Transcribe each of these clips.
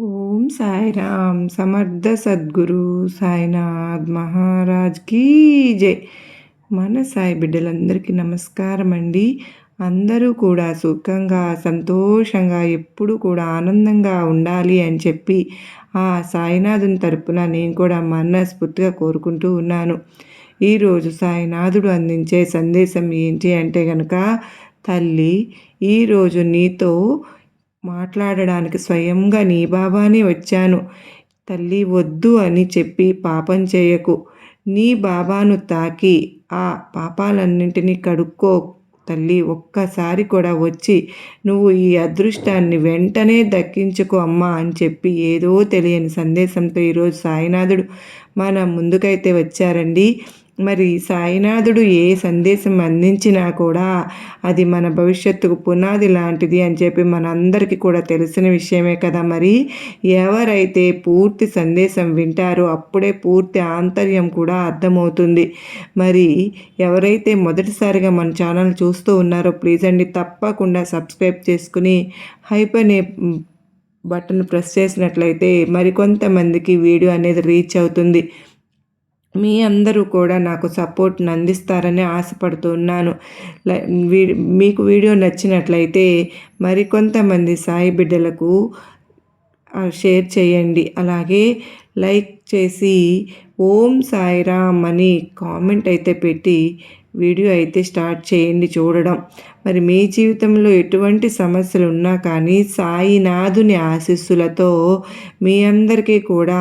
ఓం సాయిరామ్ సమర్థ సద్గురు సాయినాథ్ మహారాజ్ కీ జై. మన సాయి బిడ్డలందరికీ నమస్కారం అండి అందరూ కూడా సుఖంగా సంతోషంగా ఎప్పుడు కూడా ఆనందంగా ఉండాలి అని చెప్పి ఆ సాయినాథుని తరపున నేను కూడా మనస్ఫూర్తిగా కోరుకుంటూ ఉన్నాను. ఈరోజు సాయినాథుడు అందించే సందేశం ఏంటి అంటే కనుక తల్లి ఈరోజు నీతో మాట్లాడడానికి స్వయంగా నీ బాబానే వచ్చాను. తల్లి వద్దు అని చెప్పి పాపం చేయకు. నీ బాబాను తాకి. ఆ పాపాలన్నింటినీ కడుక్కో. తల్లి ఒక్కసారి కూడా వచ్చి నువ్వు ఈ అదృష్టాన్ని వెంటనే దక్కించుకో అమ్మా అని చెప్పి ఏదో తెలియని సందేశంతో ఈరోజు సాయినాథుడు మన ముందుకైతే వచ్చారండి. మరి సాయినాథుడు ఏ సందేశం అందించినా కూడా అది మన భవిష్యత్తుకు పునాది లాంటిది అని చెప్పి మనందరికీ కూడా తెలిసిన విషయమే కదా మరి. ఎవరైతే పూర్తి సందేశం వింటారో అప్పుడే పూర్తి ఆంతర్యం కూడా అర్థమవుతుంది. మరి ఎవరైతే మొదటిసారిగా మన ఛానల్ చూస్తూ ఉన్నారో ప్లీజ్ అండి తప్పకుండా సబ్స్క్రైబ్ చేసుకుని హైప్ అనే బటన్ ప్రెస్ చేసినట్లయితే మరికొంతమందికి వీడియో అనేది రీచ్ అవుతుంది. మీ అందరూ కూడా నాకు సపోర్ట్ని అందిస్తారని ఆశపడుతున్నాను. మీకు వీడియో నచ్చినట్లయితే మరికొంతమంది సాయి బిడ్డలకు షేర్ చేయండి. అలాగే లైక్ చేసి ఓం సాయిరామ్ అని కామెంట్ అయితే పెట్టి వీడియో అయితే స్టార్ట్ చేయండి చూడడం. మరి మీ జీవితంలో ఎటువంటి సమస్యలు ఉన్నా కానీ సాయినాథుని ఆశీస్సులతో మీ అందరికీ కూడా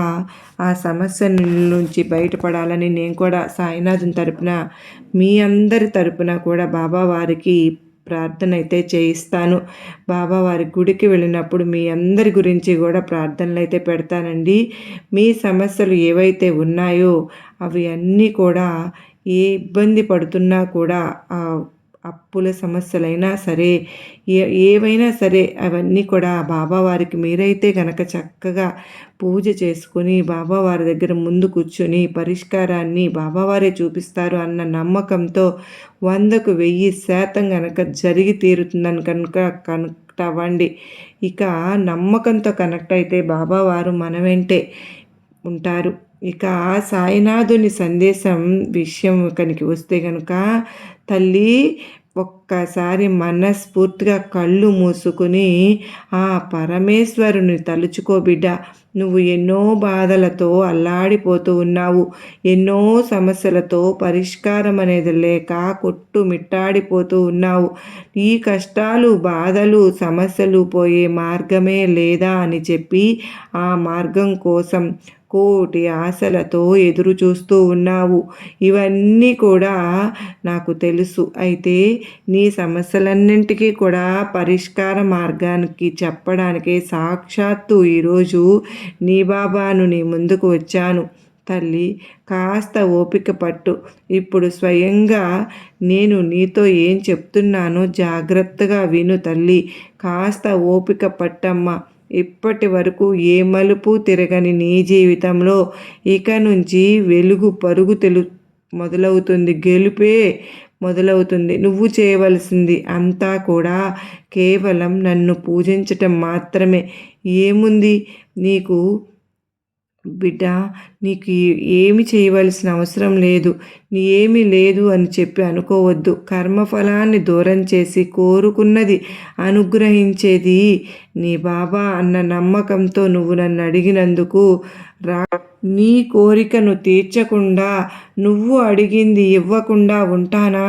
ఆ సమస్య నుంచి బయటపడాలని నేను కూడా సాయినాథుని తరపున మీ అందరి తరపున కూడా బాబా వారికి ప్రార్థన అయితే చేయిస్తాను. బాబా వారి గుడికి వెళ్ళినప్పుడు మీ అందరి గురించి కూడా ప్రార్థనలు అయితే పెడతానండి. మీ సమస్యలు ఏవైతే ఉన్నాయో అవి అన్నీ కూడా ఏ ఇబ్బంది పడుతున్నా కూడా అప్పుల సమస్యలైనా సరే ఏ ఏవైనా సరే అవన్నీ కూడా బాబావారికి మీరైతే కనుక చక్కగా పూజ చేసుకుని బాబావారి దగ్గర ముందు కూర్చొని పరిష్కారాన్ని బాబావారే చూపిస్తారు అన్న నమ్మకంతో వందకు వెయ్యి శాతం కనుక జరిగి తీరుతుందని కనుక కనెక్ట్ అవ్వండి ఇక నమ్మకంతో కనెక్ట్ అయితే బాబావారు మన వెంటే ఉంటారు. ఇక సాయినాథుని సందేశం విషయం కనుక వస్తే కనుక తల్లి ఒక్కసారి మనస్ఫూర్తిగా కళ్ళు మూసుకుని ఆ పరమేశ్వరుని తలుచుకో బిడ్డ నువ్వు ఎన్నో బాధలతో అల్లాడిపోతూ ఉన్నావు. ఎన్నో సమస్యలతో పరిష్కారం అనేది లేక కొట్టు మిట్టాడిపోతూ ఉన్నావు. ఈ కష్టాలు బాధలు సమస్యలు పోయే మార్గమే లేదా అని చెప్పి ఆ మార్గం కోసం కోటి ఆశలతో ఎదురు చూస్తూ ఉన్నావు. ఇవన్నీ కూడా నాకు తెలుసు. అయితే నీ సమస్యలన్నింటికీ కూడా పరిష్కార మార్గానికి చెప్పడానికి సాక్షాత్తు ఈరోజు నీ బాబాను నీ ముందుకు వచ్చాను. తల్లి కాస్త ఓపిక పట్టు. ఇప్పుడు స్వయంగా నేను నీతో ఏం చెప్తున్నానో జాగ్రత్తగా విను తల్లి. కాస్త ఓపిక పట్టమ్మా. ఇప్పటి వరకు ఏ మలుపు తిరగని నీ జీవితంలో ఇక నుంచి వెలుగు పరుగు తెలు మొదలవుతుంది. గెలుపే మొదలవుతుంది. నువ్వు చేయవలసింది అంతా కూడా కేవలం నన్ను పూజించటం మాత్రమే. ఏముంది నీకు బిడ్డ నీకు ఏమి చేయవలసిన అవసరం లేదు. నీ ఏమీ లేదు అని చెప్పి అనుకోవద్దు. కర్మఫలాన్ని దూరం చేసి కోరుకున్నది అనుగ్రహించేది నీ బాబా అన్న నమ్మకంతో నువ్వు నన్ను అడిగినందుకు రా. నీ కోరికను తీర్చకుండా నువ్వు అడిగింది ఇవ్వకుండా ఉంటానా?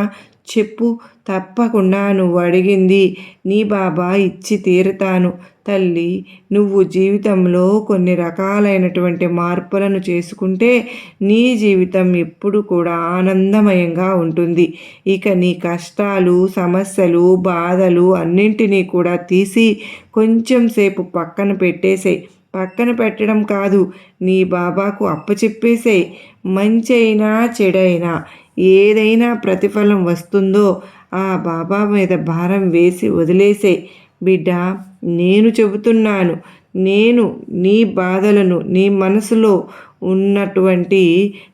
చెప్పు. తప్పకుండా నువ్వు అడిగింది నీ బాబా ఇచ్చి తీరుతాను. తల్లి నువ్వు జీవితంలో కొన్ని రకాలైనటువంటి మార్పులను చేసుకుంటే నీ జీవితం ఎప్పుడు కూడా ఆనందమయంగా ఉంటుంది. ఇక నీ కష్టాలు సమస్యలు బాధలు అన్నింటినీ కూడా తీసి కొంచెం సేపు పక్కన పెట్టేసేయి. పక్కన పెట్టడం కాదు నీ బాబాకు అప్పచెప్పేసేయి. మంచి అయినా చెడైనా ఏదైనా ప్రతిఫలం వస్తుందో ఆ బాబా మీద భారం వేసి వదిలేసే బిడ్డ నేను చెబుతున్నాను. నేను నీ బాధలను నీ మనసులో ఉన్నటువంటి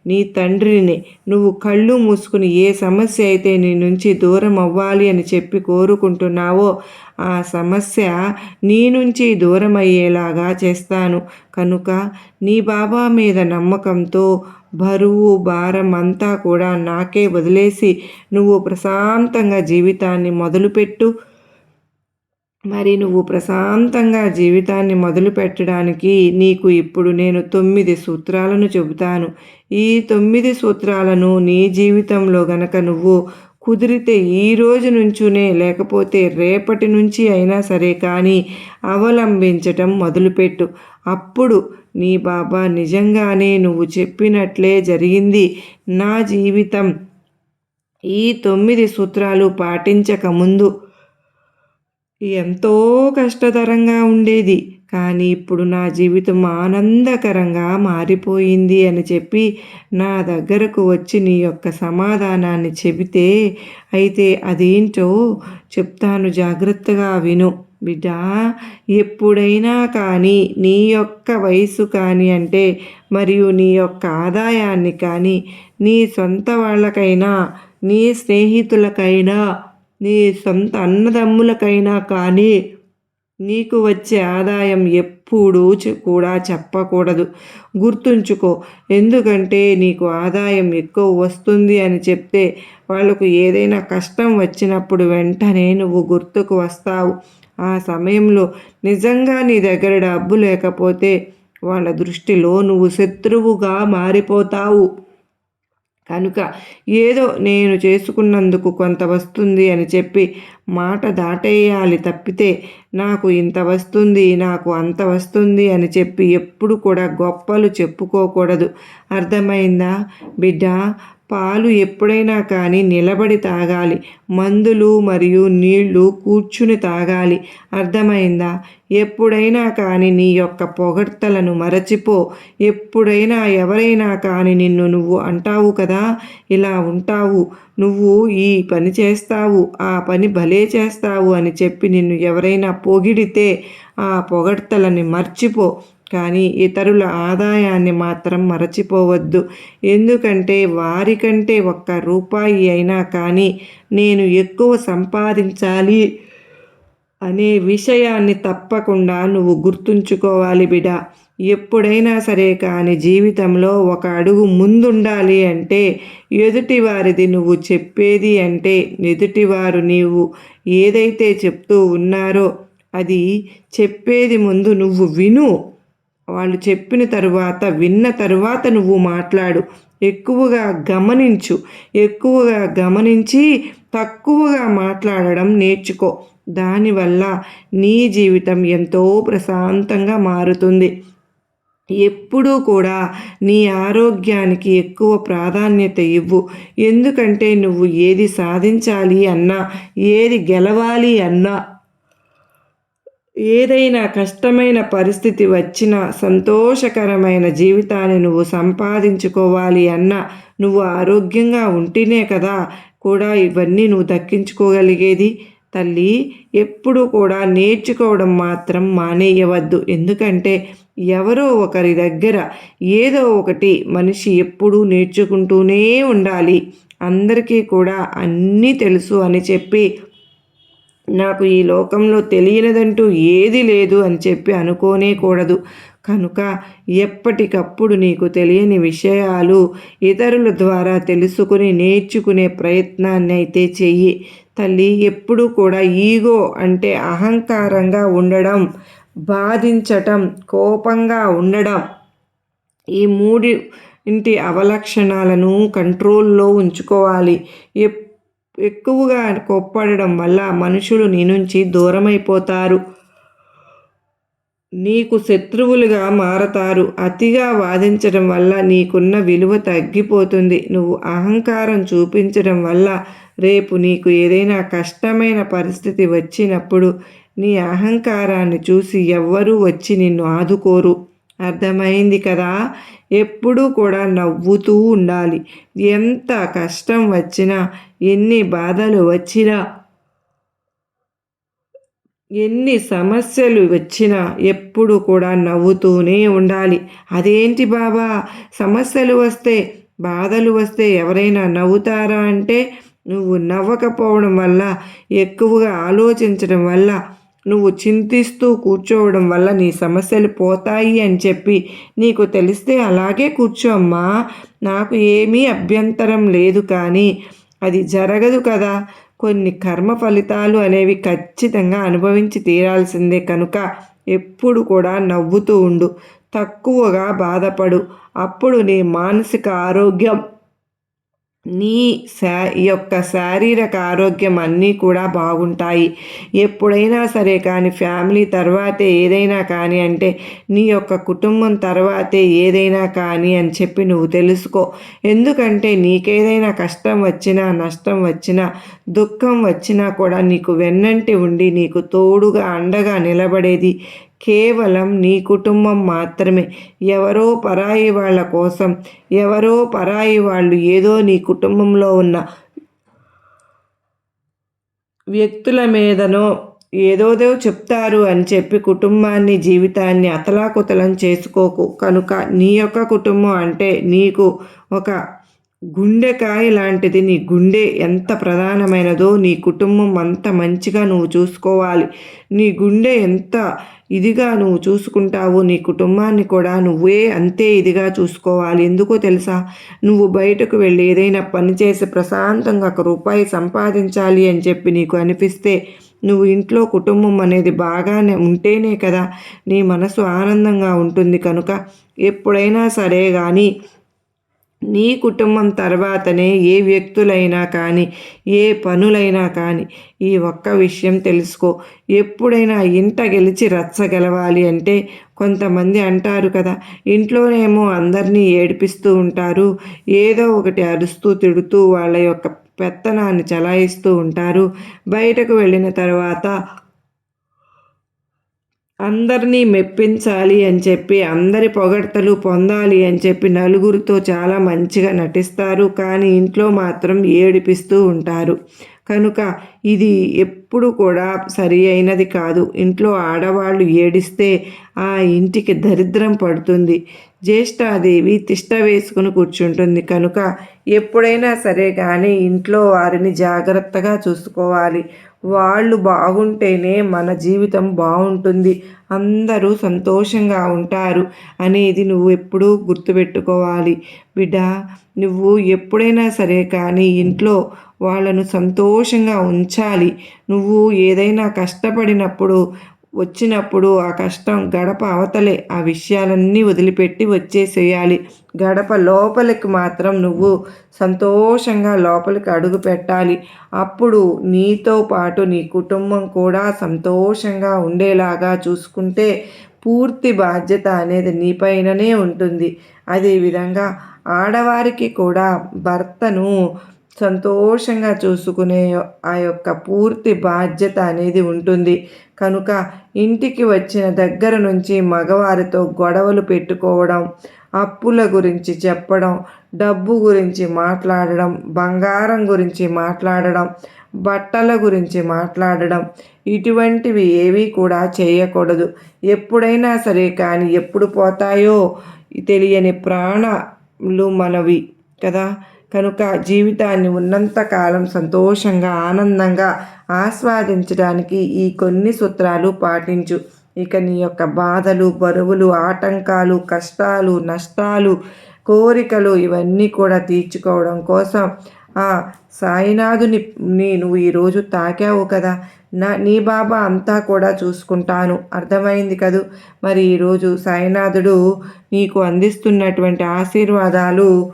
నీ తండ్రిని నువ్వు కళ్ళు మూసుకుని ఏ సమస్య అయితే నీ నుంచి దూరం అవ్వాలి అని చెప్పి కోరుకుంటున్నావో ఆ సమస్య నీ నుంచి దూరం అయ్యేలాగా చేస్తాను. కనుక నీ బాబా మీద నమ్మకంతో బరువు భారం అంతా కూడా నాకే వదిలేసి నువ్వు ప్రశాంతంగా జీవితాన్ని మొదలుపెట్టు. మరి నువ్వు ప్రశాంతంగా జీవితాన్ని మొదలుపెట్టడానికి నీకు ఇప్పుడు నేను తొమ్మిది సూత్రాలను చెబుతాను. ఈ తొమ్మిది సూత్రాలను నీ జీవితంలో గనక నువ్వు కుదిరితే ఈ రోజు నుంచునే లేకపోతే రేపటి నుంచి అయినా సరే కానీ అవలంబించటం మొదలుపెట్టు. అప్పుడు నీ బాబా నిజంగానే నువ్వు చెప్పినట్లే జరిగింది. నా జీవితం ఈ తొమ్మిది సూత్రాలు పాటించక ముందు ఎంతో కష్టతరంగా ఉండేది. కానీ ఇప్పుడు నా జీవితం ఆనందకరంగా మారిపోయింది అని చెప్పి నా దగ్గరకు వచ్చి నీ యొక్క సమాధానాన్ని చెబితే అయితే అదేంటో చెప్తాను జాగ్రత్తగా విను. బిడ్డ ఎప్పుడైనా కానీ నీ యొక్క వయసు కానీ అంటే మరియు నీ యొక్క ఆదాయాన్ని కానీ నీ సొంత వాళ్ళకైనా నీ స్నేహితులకైనా నీ సొంత అన్నదమ్ములకైనా కానీ నీకు వచ్చే ఆదాయం ఎప్పుడూ కూడా చెప్పకూడదు. గుర్తుంచుకో ఎందుకంటే నీకు ఆదాయం ఎక్కువ వస్తుంది అని చెప్తే వాళ్ళకు ఏదైనా కష్టం వచ్చినప్పుడు వెంటనే నువ్వు గుర్తుకు వస్తావు. ఆ సమయంలో నిజంగా నీ దగ్గర డబ్బు లేకపోతే వాళ్ళ దృష్టిలో నువ్వు శత్రువుగా మారిపోతావు. కనుక ఏదో నేను చేసుకున్నందుకు కొంత వస్తుంది అని చెప్పి మాట దాటేయాలి తప్పితే నాకు ఇంత వస్తుంది నాకు అంత వస్తుంది అని చెప్పి ఎప్పుడు కూడా గొప్పలు చెప్పుకోకూడదు. అర్థమైందా? బిడ్డ పాలు ఎప్పుడైనా కానీ నిలబడి తాగాలి. మందులు మరియు నీళ్ళు కూర్చుని తాగాలి. అర్థమైందా? ఎప్పుడైనా కానీ నీ యొక్క పొగడ్తలను మరచిపో. ఎప్పుడైనా ఎవరైనా కానీ నిన్ను నువ్వు అంటావు కదా? ఇలా ఉంటావు. నువ్వు ఈ పని చేస్తావు. ఆ పని భలే చేస్తావు అని చెప్పి నిన్ను ఎవరైనా పొగిడితే ఆ పొగడ్తలని మర్చిపో. కానీ ఇతరుల ఆదాయాన్ని మాత్రం మరచిపోవద్దు. ఎందుకంటే వారికంటే ఒక్క రూపాయి అయినా కానీ నేను ఎక్కువ సంపాదించాలి అనే విషయాన్ని తప్పకుండా నువ్వు గుర్తుంచుకోవాలి బిడ. ఎప్పుడైనా సరే కానీ జీవితంలో ఒక అడుగు ముందుండాలి అంటే ఎదుటి వారిది నువ్వు చెప్పేది అంటే ఎదుటివారు నీవు ఏదైతే చెప్తూ ఉన్నారో అది చెప్పేది ముందు నువ్వు విను. వాళ్ళు చెప్పిన తరువాత విన్న తరువాత నువ్వు మాట్లాడు. ఎక్కువగా గమనించు. ఎక్కువగా గమనించి తక్కువగా మాట్లాడడం నేర్చుకో. దానివల్ల నీ జీవితం ఎంతో ప్రశాంతంగా మారుతుంది. ఎప్పుడూ కూడా నీ ఆరోగ్యానికి ఎక్కువ ప్రాధాన్యత ఇవ్వు. ఎందుకంటే నువ్వు ఏది సాధించాలి అన్నా ఏది గెలవాలి అన్నా ఏదైనా కష్టమైన పరిస్థితి వచ్చినా సంతోషకరమైన జీవితాన్ని నువ్వు సంపాదించుకోవాలి అన్న నువ్వు ఆరోగ్యంగా ఉంటేనే కదా కూడా ఇవన్నీ నువ్వు దక్కించుకోగలిగేది. తల్లి ఎప్పుడు కూడా నేర్చుకోవడం మాత్రం మానేయవద్దు. ఎందుకంటే ఎవరో ఒకరి దగ్గర ఏదో ఒకటి మనిషి ఎప్పుడూ నేర్చుకుంటూనే ఉండాలి. అందరికీ కూడా అన్నీ తెలుసు అని చెప్పి నాకు ఈ లోకంలో తెలియనిదంటూ ఏది లేదు అని చెప్పి అనుకోనే కూడదు కనుక ఎప్పటికప్పుడు నీకు తెలియని విషయాలు ఇతరుల ద్వారా తెలుసుకుని నేర్చుకునే ప్రయత్నాన్ని అయితే చెయ్యి. తల్లి ఎప్పుడూ కూడా ఈగో అంటే అహంకారంగా ఉండడం బాధించటం కోపంగా ఉండడం ఈ మూడి ఇంటి అవలక్షణాలను కంట్రోల్లో ఉంచుకోవాలి. ఎక్కువగా కొప్పడడం వల్ల మనుషులు నీ నుంచి దూరమైపోతారు. నీకు శత్రువులుగా మారతారు. అతిగా వాదించడం వల్ల నీకున్న విలువ తగ్గిపోతుంది. నువ్వు అహంకారం చూపించడం వల్ల రేపు నీకు ఏదైనా కష్టమైన పరిస్థితి వచ్చినప్పుడు నీ అహంకారాన్ని చూసి ఎవ్వరూ వచ్చి నిన్ను ఆదుకోరు. అర్థమైంది కదా? ఎప్పుడూ కూడా నవ్వుతూ ఉండాలి. ఎంత కష్టం వచ్చినా ఎన్ని బాధలు వచ్చినా ఎన్ని సమస్యలు వచ్చినా ఎప్పుడు కూడా నవ్వుతూనే ఉండాలి. అదేంటి బాబా? సమస్యలు వస్తే బాధలు వస్తే ఎవరైనా నవ్వుతారా అంటే నువ్వు నవ్వకపోవడం వల్ల ఎక్కువగా ఆలోచించడం వల్ల నువ్వు చింతిస్తూ కూర్చోవడం వల్ల నీ సమస్యలు పోతాయి అని చెప్పి నీకు తెలిస్తే అలాగే కూర్చో అమ్మా. నాకు ఏమీ అభ్యంతరం లేదు కానీ అది జరగదు కదా. కొన్ని కర్మ ఫలితాలు అనేవి ఖచ్చితంగా అనుభవించి తీరాల్సిందే కనుక ఎప్పుడు కూడా నవ్వుతూ ఉండు. తక్కువగా బాధపడు. అప్పుడు నీ మానసిక ఆరోగ్యం నీ శా యొక్క శారీరక ఆరోగ్యం అన్నీ కూడా బాగుంటాయి. ఎప్పుడైనా సరే కానీ ఫ్యామిలీ తర్వాతే ఏదైనా కానీ అంటే నీ యొక్క కుటుంబం తర్వాతే ఏదైనా కానీ అని చెప్పి నువ్వు తెలుసుకో. ఎందుకంటే నీకేదైనా కష్టం వచ్చినా నష్టం వచ్చినా దుఃఖం వచ్చినా కూడా నీకు వెన్నంటి ఉండి నీకు తోడుగా అండగా నిలబడేది కేవలం నీ కుటుంబం మాత్రమే. ఎవరో పరాయి వాళ్ళ కోసం ఎవరో పరాయి వాళ్ళు ఏదో నీ కుటుంబంలో ఉన్న వ్యక్తుల మీదనో ఏదోదో చెప్తారు అని చెప్పి కుటుంబాన్ని జీవితాన్ని అతలాకుతలం చేసుకోకు. కనుక నీ యొక్క కుటుంబం అంటే నీకు ఒక గుండెకాయ లాంటిది. నీ గుండె ఎంత ప్రధానమైనదో నీ కుటుంబం అంత మంచిగా నువ్వు చూసుకోవాలి. నీ గుండె ఎంత ఇదిగా నువ్వు చూసుకుంటావు నీ కుటుంబాన్ని కూడా నువ్వే అంతే ఇదిగా చూసుకోవాలి. ఎందుకో తెలుసా? నువ్వు బయటకు వెళ్ళి ఏదైనా పని చేసి ప్రశాంతంగా ఒక రూపాయి సంపాదించాలి అని చెప్పి నీకు అనిపిస్తే నువ్వు ఇంట్లో కుటుంబం అనేది బాగానే ఉంటేనే కదా నీ మనసు ఆనందంగా ఉంటుంది. కనుక ఎప్పుడైనా సరే కానీ నీ కుటుంబం తర్వాతనే ఏ వ్యక్తులైనా కానీ ఏ పనులైనా కానీ ఈ ఒక్క విషయం తెలుసుకో. ఎప్పుడైనా ఇంట గెలిచి రచ్చ గెలవాలి అంటే కొంతమంది అంటారు కదా ఇంట్లోనేమో అందరినీ ఏడిపిస్తూ ఉంటారు ఏదో ఒకటి అరుస్తూ తిడుతూ వాళ్ళ యొక్క పెత్తనాన్ని చలాయిస్తూ ఉంటారు బయటకు వెళ్ళిన తర్వాత అందరినీ మెప్పించాలి అని చెప్పి అందరి పొగడ్తలు పొందాలి అని చెప్పి నలుగురితో చాలా మంచిగా నటిస్తారు. కానీ ఇంట్లో మాత్రం ఏడిపిస్తూ ఉంటారు. కనుక ఇది ఎప్పుడు కూడా సరి అయినది కాదు. ఇంట్లో ఆడవాళ్ళు ఏడిస్తే ఆ ఇంటికి దరిద్రం పడుతుంది. జ్యేష్ఠాదేవి తిష్ట వేసుకుని కూర్చుంటుంది. కనుక ఎప్పుడైనా సరే కానీ ఇంట్లో వారిని జాగ్రత్తగా చూసుకోవాలి. వాళ్ళు బాగుంటేనే మన జీవితం బాగుంటుంది. అందరూ సంతోషంగా ఉంటారు అనేది నువ్వు ఎప్పుడూ గుర్తుపెట్టుకోవాలి. బిడ్డ నువ్వు ఎప్పుడైనా సరే కానీ ఇంట్లో వాళ్ళను సంతోషంగా ఉంచాలి. నువ్వు ఏదైనా కష్టపడినప్పుడు వచ్చినప్పుడు ఆ కష్టం గడప అవతలే. ఆ విషయాలన్నీ వదిలిపెట్టి వచ్చేసేయాలి. గడప లోపలికి మాత్రం నువ్వు సంతోషంగా లోపలికి అడుగు పెట్టాలి. అప్పుడు నీతో పాటు నీ కుటుంబం కూడా సంతోషంగా ఉండేలాగా చూసుకుంటే పూర్తి బాధ్యత అనేది నీపైననే ఉంటుంది. అదేవిధంగా ఆడవారికి కూడా భర్తను సంతోషంగా చూసుకునే ఆ యొక్క పూర్తి బాధ్యత అనేది ఉంటుంది. కనుక ఇంటికి వచ్చిన దగ్గర నుంచి మగవారితో గొడవలు పెట్టుకోవడం అప్పుల గురించి చెప్పడం డబ్బు గురించి మాట్లాడడం బంగారం గురించి మాట్లాడడం బట్టల గురించి మాట్లాడడం ఇటువంటివి ఏవి కూడా చేయకూడదు. ఎప్పుడైనా సరే కానీ ఎప్పుడు పోతాయో తెలియని ప్రాణాలు మనవి కదా? కనుక జీవితాన్ని ఉన్నంతకాలం సంతోషంగా ఆనందంగా ఆస్వాదించడానికి ఈ కొన్ని సూత్రాలు పాటించు. ఇక నీ యొక్క బాధలు బరువులు ఆటంకాలు కష్టాలు నష్టాలు కోరికలు ఇవన్నీ కూడా తీర్చుకోవడం కోసం ఆ సాయినాథుని నీ నువ్వు ఈరోజు తాకావు కదా. నా నీ బాబా అంతా కూడా చూసుకుంటాను. అర్థమైంది కదూ? మరి ఈరోజు సాయినాథుడు నీకు అందిస్తున్నటువంటి ఆశీర్వాదాలు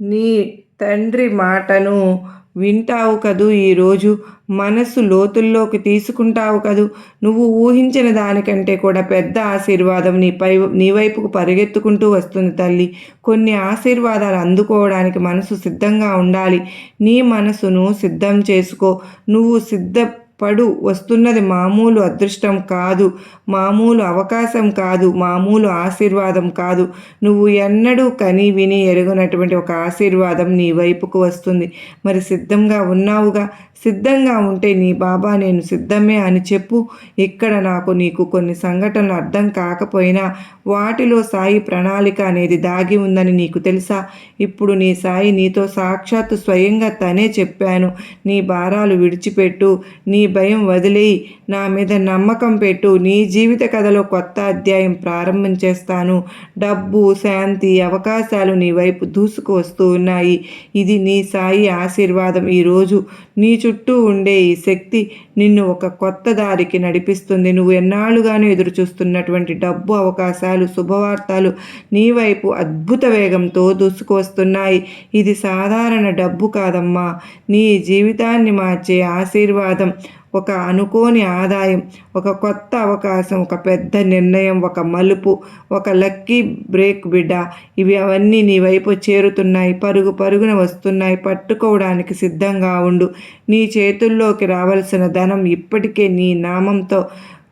నీ తండ్రి మాటను వింటావు కదూ ఈరోజు? మనసు లోతుల్లోకి తీసుకుంటావు కదూ? నువ్వు ఊహించిన దానికంటే కూడా పెద్ద ఆశీర్వాదం నీపై నీ వైపుకు పరిగెత్తుకుంటూ వస్తుంది తల్లి. కొన్ని ఆశీర్వాదాలు అందుకోవడానికి మనసు సిద్ధంగా ఉండాలి. నీ మనసును సిద్ధం చేసుకో. నువ్వు సిద్ధ పడు. వస్తున్నది మామూలు అదృష్టం కాదు. మామూలు అవకాశం కాదు. మామూలు ఆశీర్వాదం కాదు. నువ్వు ఎన్నడూ కని విని ఎరుగునటువంటి ఒక ఆశీర్వాదం నీ వైపుకు వస్తుంది. మరి సిద్ధంగా ఉన్నావుగా? సిద్ధంగా ఉంటే నీ బాబా నేను సిద్ధమే అని చెప్పు. ఇక్కడ నాకు నీకు కొన్ని సంఘటనలు అర్థం కాకపోయినా వాటిలో సాయి ప్రణాళిక అనేది దాగి ఉందని నీకు తెలుసా? ఇప్పుడు నీ సాయి నీతో సాక్షాత్తు స్వయంగా తనే చెప్పాను. నీ భారాలు విడిచిపెట్టు. నీ భయం వదిలేయి. నా మీద నమ్మకం పెట్టు. నీ జీవిత కథలో కొత్త అధ్యాయం ప్రారంభం చేస్తాను. డబ్బు శాంతి అవకాశాలు నీ వైపు దూసుకు వస్తూ ఉన్నాయి. ఇది నీ సాయి ఆశీర్వాదం ఈరోజు నీ చుట్టూ ఉండే ఈ శక్తి నిన్ను ఒక కొత్త దారికి నడిపిస్తుంది. నువ్వు ఎన్నాళ్ళుగానూ ఎదురు చూస్తున్నటువంటి డబ్బు అవకాశాలు శుభవార్తలు నీ వైపు అద్భుత వేగంతో దూసుకువస్తున్నాయి. ఇది సాధారణ డబ్బు కాదమ్మా. నీ జీవితాన్ని మార్చే ఆశీర్వాదం ఒక అనుకోని ఆదాయం ఒక కొత్త అవకాశం ఒక పెద్ద నిర్ణయం ఒక మలుపు ఒక లక్కీ బ్రేక్ బిడ్డ. ఇవి అవన్నీ నీ వైపు చేరుతున్నాయి పరుగు పరుగున వస్తున్నాయి. పట్టుకోవడానికి సిద్ధంగా ఉండు. నీ చేతుల్లోకి రావలసిన ధనం ఇప్పటికే నీ నామంతో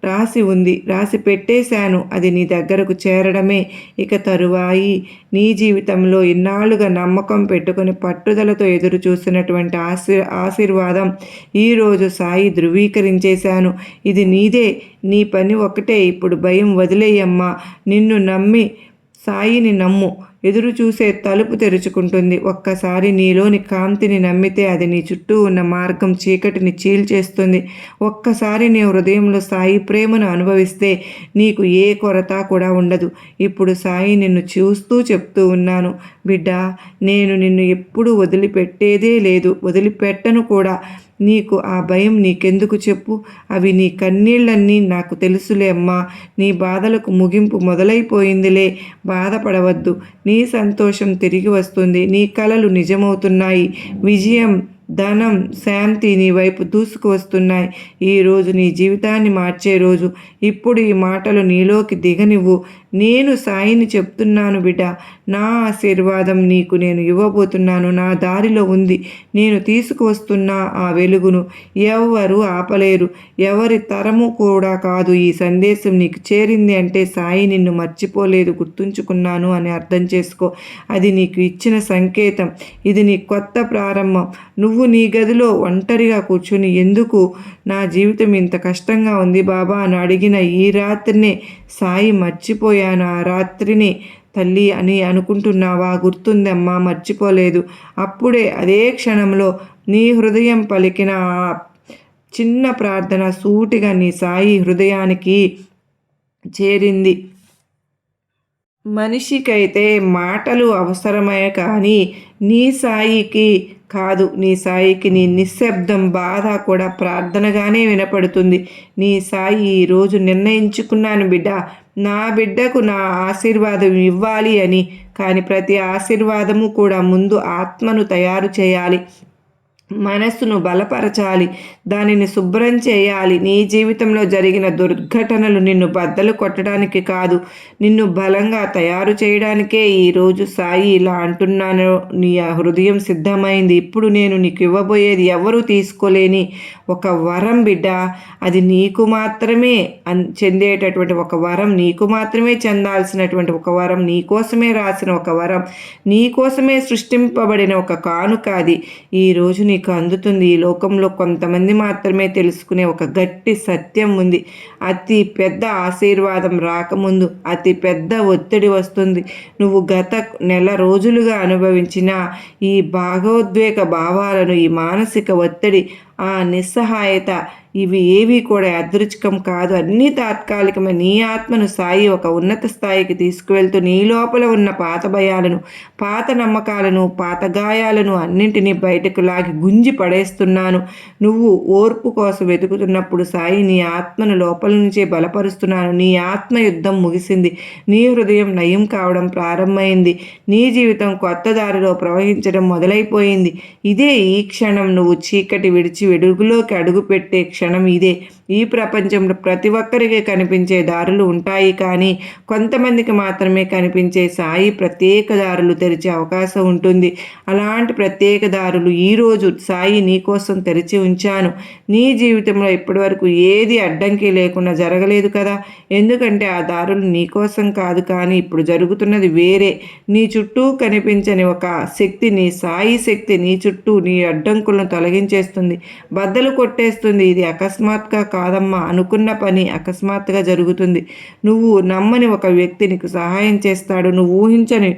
రాసి ఉంది. రాసి పెట్టేశాను. అది నీ దగ్గరకు చేరడమే. ఇక తరువాయి నీ జీవితంలో ఇన్నాళ్ళుగా నమ్మకం పెట్టుకుని పట్టుదలతో ఎదురు చూసినటువంటి ఆశీ ఆశీర్వాదం ఈరోజు సాయి ధృవీకరించేశాను. ఇది నీదే. నీ పని ఒకటే ఇప్పుడు భయం వదిలేయమ్మా. నిన్ను నమ్మి సాయిని నమ్ము. ఎదురు చూసే తలుపు తెరుచుకుంటుంది. ఒక్కసారి నీలోని కాంతిని నమ్మితే అది నీ చుట్టూ ఉన్న మార్గం చీకటిని చీల్చేస్తుంది. ఒక్కసారి నీ హృదయంలో సాయి ప్రేమను అనుభవిస్తే నీకు ఏ కొరత కూడా ఉండదు. ఇప్పుడు సాయి నిన్ను చూస్తూ చెప్తూ ఉన్నాను. బిడ్డ నేను నిన్ను ఎప్పుడూ వదిలిపెట్టేదే లేదు. వదిలిపెట్టను కూడా. నీకు ఆ భయం నీకెందుకు చెప్పు? అవి నీ కన్నీళ్ళన్నీ నాకు తెలుసులే అమ్మా. నీ బాధలకు ముగింపు మొదలైపోయిందిలే. బాధపడవద్దు. నీ సంతోషం తిరిగి వస్తుంది. నీ కలలు నిజమవుతున్నాయి. విజయం ధనం శాంతి నీ వైపు దూసుకు వస్తున్నాయి. ఈరోజు నీ జీవితాన్ని మార్చే రోజు. ఇప్పుడు ఈ మాటలు నీలోకి దిగనివ్వు. నేను సాయిని చెప్తున్నాను బిడ్డ. నా ఆశీర్వాదం నీకు నేను ఇవ్వబోతున్నాను. నా దారిలో ఉంది. నేను తీసుకువస్తున్న ఆ వెలుగును ఎవరు ఆపలేరు. ఎవరి తరము కూడా కాదు. ఈ సందేశం నీకు చేరింది అంటే సాయి నిన్ను మర్చిపోలేదు. గుర్తుంచుకున్నాను అని అర్థం చేసుకో. అది నీకు ఇచ్చిన సంకేతం. ఇది నీ కొత్త ప్రారంభం. నువ్వు నీ గదిలో ఒంటరిగా కూర్చుని ఎందుకు నా జీవితం ఇంత కష్టంగా ఉంది బాబా అని అడిగిన ఈ రాత్రినే సాయి మర్చిపోయి మర్చిపోయాను ఆ రాత్రిని తల్లి అని అనుకుంటున్నావా? గుర్తుందమ్మా మర్చిపోలేదు. అప్పుడే అదే క్షణంలో నీ హృదయం పలికిన చిన్న ప్రార్థన సూటిగా నీ సాయి హృదయానికి చేరింది. మనిషికైతే మాటలు అవసరమే కానీ నీ సాయికి కాదు. నీ సాయికి నీ నిశ్శబ్దం బాధ కూడా ప్రార్థనగానే వినపడుతుంది. నీ సాయి ఈరోజు నిర్ణయించుకున్నాను బిడ్డ. నా బిడ్డకు నా ఆశీర్వాదం ఇవ్వాలి అని. కానీ ప్రతి ఆశీర్వాదము కూడా ముందు ఆత్మను తయారు చేయాలి. మనస్సును బలపరచాలి. దానిని శుభ్రం చేయాలి. నీ జీవితంలో జరిగిన దుర్ఘటనలు నిన్ను బద్దలు కొట్టడానికి కాదు నిన్ను బలంగా తయారు చేయడానికే ఈరోజు సాయి ఇలా అంటున్నాను. నీ హృదయం సిద్ధమైంది. ఇప్పుడు నేను నీకు ఇవ్వబోయేది ఎవరు తీసుకోలేని ఒక వరం బిడ్డ. అది నీకు మాత్రమే అన్ చెందేటటువంటి ఒక వరం. నీకు మాత్రమే చెందాల్సినటువంటి ఒక వరం. నీకోసమే రాసిన ఒక వరం. నీకోసమే సృష్టింపబడిన ఒక కానుక అది. ఈరోజు నీ మీకు అందుతుంది. ఈ లోకంలో కొంతమంది మాత్రమే తెలుసుకునే ఒక గట్టి సత్యం ఉంది. అతి పెద్ద ఆశీర్వాదం రాకముందు అతి పెద్ద ఒత్తిడి వస్తుంది. నువ్వు గత నెల రోజులుగా అనుభవించిన ఈ భాగోద్వేగ భావాలను ఈ మానసిక ఒత్తిడి ఆ నిస్సహాయత ఇవి ఏవి కూడా అదృచ్ఛకం కాదు. అన్నీ తాత్కాలికమే. నీ ఆత్మను సాయి ఒక ఉన్నత స్థాయికి తీసుకువెళ్తూ నీ లోపల ఉన్న పాత భయాలను పాత నమ్మకాలను పాత గాయాలను అన్నింటినీ బయటకు లాగి గుంజి పడేస్తున్నాను. నువ్వు ఓర్పు కోసం వెతుకుతున్నప్పుడు సాయి నీ ఆత్మను లోపల నుంచే బలపరుస్తున్నాను. నీ ఆత్మ యుద్ధం ముగిసింది. నీ హృదయం నయం కావడం ప్రారంభమైంది. నీ జీవితం కొత్త దారిలో ప్రవహించడం మొదలైపోయింది. ఇదే ఈ క్షణం నువ్వు చీకటి విడిచి వెడుగులోకి అడుగుపెట్టే క్షణం ఇదే. ఈ ప్రపంచంలో ప్రతి ఒక్కరికి కనిపించే దారులు ఉంటాయి కానీ కొంతమందికి మాత్రమే కనిపించే సాయి ప్రత్యేక దారులు తెరిచే అవకాశం ఉంటుంది. అలాంటి ప్రత్యేక దారులు ఈరోజు సాయి నీకోసం తెరిచి ఉంచాను. నీ జీవితంలో ఇప్పటివరకు ఏది అడ్డంకి లేకుండా జరగలేదు కదా. ఎందుకంటే ఆ దారులు నీకోసం కాదు కానీ ఇప్పుడు జరుగుతున్నది వేరే. నీ చుట్టూ కనిపించని ఒక శక్తి నీ సాయి శక్తి నీ చుట్టూ నీ అడ్డంకులను తొలగించేస్తుంది. బద్దలు కొట్టేస్తుంది. ఇది అకస్మాత్గా కాదమ్మా అనుకున్న పని అకస్మాత్తుగా జరుగుతుంది. నువ్వు నమ్మని ఒక వ్యక్తి నీకు సహాయం చేస్తాడు. నువ్వు ఊహించని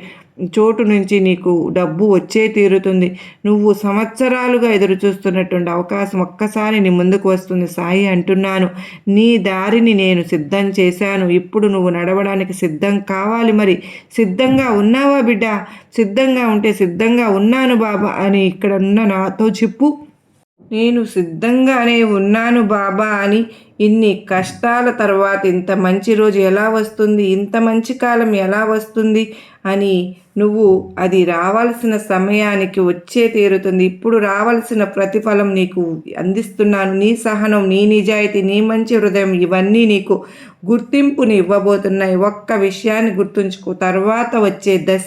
చోటు నుంచి నీకు డబ్బు వచ్చే తీరుతుంది. నువ్వు సంవత్సరాలుగా ఎదురు చూస్తున్నటువంటి అవకాశం ఒక్కసారి నీ ముందుకు వస్తుంది. సాయి అంటున్నాను నీ దారిని నేను సిద్ధం చేశాను. ఇప్పుడు నువ్వు నడవడానికి సిద్ధం కావాలి మరి. సిద్ధంగా ఉన్నావా బిడ్డ? సిద్ధంగా ఉంటే సిద్ధంగా ఉన్నాను బాబా అని ఇక్కడ ఉన్న నాతో చెప్పు. నేను సిద్ధంగానే ఉన్నాను బాబా అని ఇన్ని కష్టాల తర్వాత ఇంత మంచి రోజు ఎలా వస్తుంది? ఇంత మంచి కాలం ఎలా వస్తుంది? అని నువ్వు అది రావాల్సిన సమయానికి వచ్చే తీరుతుంది. ఇప్పుడు రావాల్సిన ప్రతిఫలం నీకు అందిస్తున్నాను. నీ సహనం నీ నిజాయితీ నీ మంచి హృదయం ఇవన్నీ నీకు గుర్తింపుని ఇవ్వబోతున్నాయి. ఒక్క విషయాన్ని గుర్తుంచుకో. తర్వాత వచ్చే దశ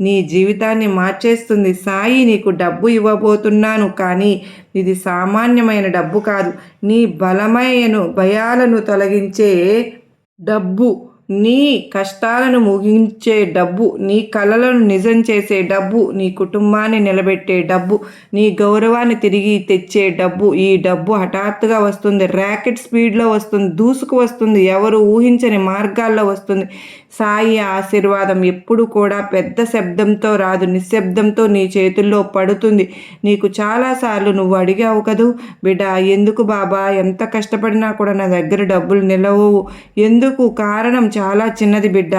నీ జీవితాన్ని మార్చేస్తుంది. సాయి నీకు డబ్బు ఇవ్వబోతున్నాను కానీ ఇది సామాన్యమైన డబ్బు కాదు. నీ బలమైన భయాలను తొలగించే డబ్బు నీ కష్టాలను ముగించే డబ్బు నీ కలలను నిజం చేసే డబ్బు నీ కుటుంబాన్ని నిలబెట్టే డబ్బు నీ గౌరవాన్ని తిరిగి తెచ్చే డబ్బు ఈ డబ్బు హఠాత్తుగా వస్తుంది. ర్యాకెట్ స్పీడ్లో వస్తుంది దూసుకు వస్తుంది. ఎవరు ఊహించని మార్గాల్లో వస్తుంది. సాయి ఆశీర్వాదం ఎప్పుడు కూడా పెద్ద శబ్దంతో రాదు నిశ్శబ్దంతో నీ చేతుల్లో పడుతుంది. నీకు చాలాసార్లు నువ్వు అడిగావు కదూ బిడ్డ ఎందుకు బాబా? ఎంత కష్టపడినా కూడా నా దగ్గర డబ్బులు నిలవవు. ఎందుకు? కారణం చాలా చిన్నది బిడ్డ.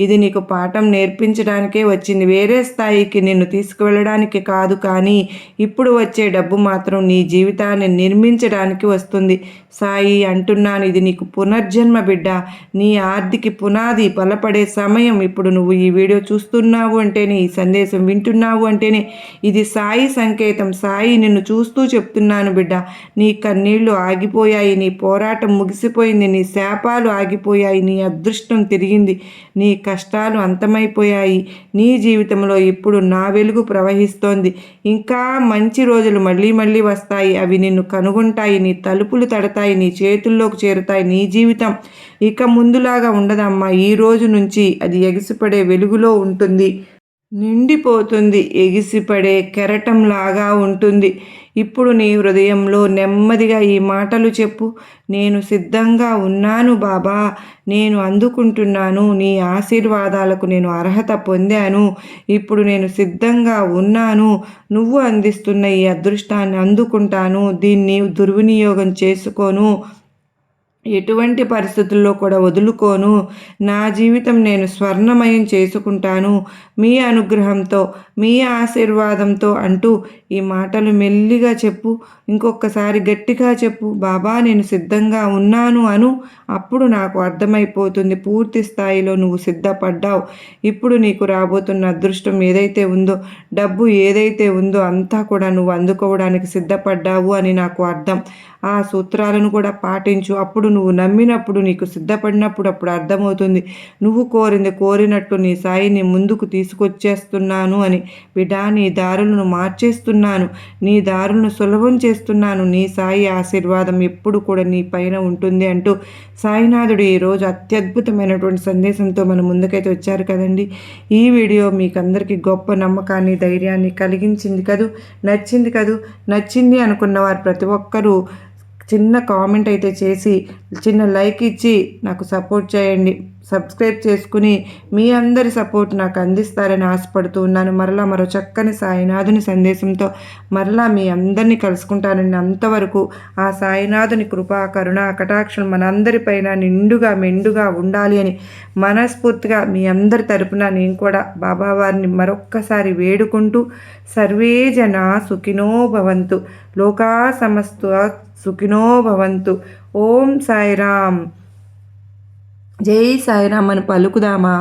ఇది నీకు పాఠం నేర్పించడానికే వచ్చింది. వేరే స్థాయికి నిన్ను తీసుకువెళ్ళడానికి కాదు కానీ ఇప్పుడు వచ్చే డబ్బు మాత్రం నీ జీవితాన్ని నిర్మించడానికి వస్తుంది. సాయి అంటున్నాను ఇది నీకు పునర్జన్మ బిడ్డ. నీ ఆర్థిక పునాది బలపడే సమయం ఇప్పుడు నువ్వు ఈ వీడియో చూస్తున్నావు అంటేనే ఈ సందేశం వింటున్నావు అంటేనే ఇది సాయి సంకేతం. సాయి నిన్ను చూస్తూ చెప్తున్నాను బిడ్డ. నీ కన్నీళ్ళు ఆగిపోయాయి నీ పోరాటం ముగిసిపోయింది నీ శాపాలు ఆగిపోయాయి నీ అదృష్టం అదృష్టం తిరిగింది. నీ కష్టాలు అంతమైపోయాయి. నీ జీవితంలో ఇప్పుడు నా వెలుగు ప్రవహిస్తోంది. ఇంకా మంచి రోజులు మళ్ళీ మళ్ళీ వస్తాయి. అవి నిన్ను కనుగొంటాయి. నీ తలుపులు తడతాయి. నీ చేతుల్లోకి చేరుతాయి. నీ జీవితం ఇక ముందులాగా ఉండదమ్మా. ఈ రోజు నుంచి అది ఎగిసిపడే వెలుగులో ఉంటుంది. నిండిపోతుంది. ఎగిసిపడే కెరటంలాగా ఉంటుంది. ఇప్పుడు నీ హృదయంలో నెమ్మదిగా ఈ మాటలు చెప్పు. నేను సిద్ధంగా ఉన్నాను బాబా. నేను అందుకుంటున్నాను. నీ ఆశీర్వాదాలకు నేను అర్హత పొందాను. ఇప్పుడు నేను సిద్ధంగా ఉన్నాను. నువ్వు అందిస్తున్న ఈ అదృష్టాన్ని అందుకుంటాను. దీన్ని దుర్వినియోగం చేసుకోను. ఎటువంటి పరిస్థితుల్లో కూడా వదులుకోను. నా జీవితం నేను స్వర్ణమయం చేసుకుంటాను. మీ అనుగ్రహంతో మీ ఆశీర్వాదంతో అంటూ ఈ మాటలు మెల్లిగా చెప్పు. ఇంకొకసారి గట్టిగా చెప్పు. బాబా నేను సిద్ధంగా ఉన్నాను అను అప్పుడు నాకు అర్థమైపోతుంది. పూర్తి స్థాయిలో నువ్వు సిద్ధపడ్డావు. ఇప్పుడు నీకు రాబోతున్న అదృష్టం ఏదైతే ఉందో డబ్బు ఏదైతే ఉందో అంతా కూడా నువ్వు అందుకోవడానికి సిద్ధపడ్డావు అని నాకు అర్థం. ఆ సూత్రాలను కూడా పాటించు. అప్పుడు నువ్వు నమ్మినప్పుడు నీకు సిద్ధపడినప్పుడు అప్పుడు అర్థమవుతుంది. నువ్వు కోరింది కోరినట్టు నీ సాయిని ముందుకు తీసుకొచ్చేస్తున్నాను అని. బిడా నీ దారులను మార్చేస్తున్నాను. నీ దారులను సులభం చేస్తున్నాను. నీ సాయి ఆశీర్వాదం ఎప్పుడు కూడా నీ పైన ఉంటుంది అంటూ సాయినాథుడు ఈరోజు అత్యద్భుతమైనటువంటి సందేశంతో మన ముందుకైతే వచ్చారు కదండి. ఈ వీడియో మీకు అందరికీ గొప్ప నమ్మకాన్ని ధైర్యాన్ని కలిగించింది కదూ నచ్చింది కదూ నచ్చింది అనుకున్న వారు ప్రతి ఒక్కరూ చిన్న కామెంట్ అయితే చేసి చిన్న లైక్ ఇచ్చి నాకు సపోర్ట్ చేయండి. సబ్స్క్రైబ్ చేసుకుని మీ అందరి సపోర్ట్ నాకు అందిస్తారని ఆశపడుతూ ఉన్నాను. మరలా మరో చక్కని సాయినాథుని సందేశంతో మరలా మీ అందరినీ కలుసుకుంటానని అంతవరకు ఆ సాయినాథుని కృపా కరుణ కటాక్షం మనందరిపైన నిండుగా మెండుగా ఉండాలి అని మనస్ఫూర్తిగా మీ అందరి తరపున నేను కూడా బాబావారిని మరొక్కసారి వేడుకుంటూ సర్వే జన సుఖినో భవంతు. లోకా సమస్త సుఖినో భవంతు. ఓం సాయిరామ్. జై సాయిరామ్ అని పలుకుదామా?